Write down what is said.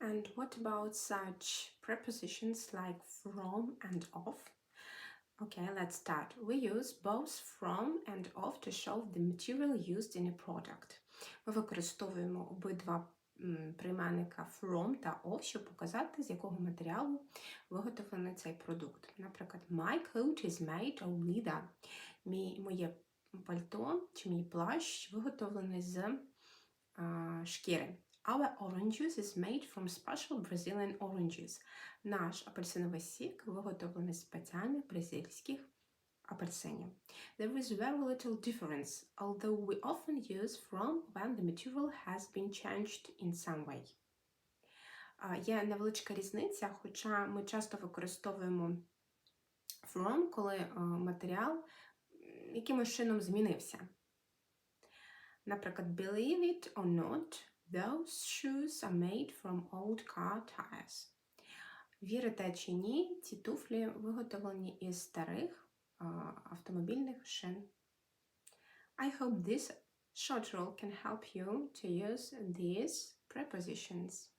And what about such prepositions like from and of? Okay, let's start. We use both from and of to show the material used in a product. Ми використовуємо обидва прийменника from та of, щоб показати, з якого матеріалу виготовлений цей продукт. Наприклад, my coat is made of leather. Мій, моє пальто чи мій плащ виготовлений з а, шкіри. Our orange juice is made from special Brazilian oranges. Наш апельсиновий сік виготовлений з спеціальних бразильських апельсинів. There is very little difference, although we often use from when the material has been changed in some way. Є невеличка різниця, хоча ми часто використовуємо from, коли е, матеріал якимось чином змінився. Наприклад, believe it or not, those shoes are made from old car tires. Вірите чи ні, ці туфлі виготовлені із старих а, автомобільних шин. I hope this short rule can help you to use these prepositions.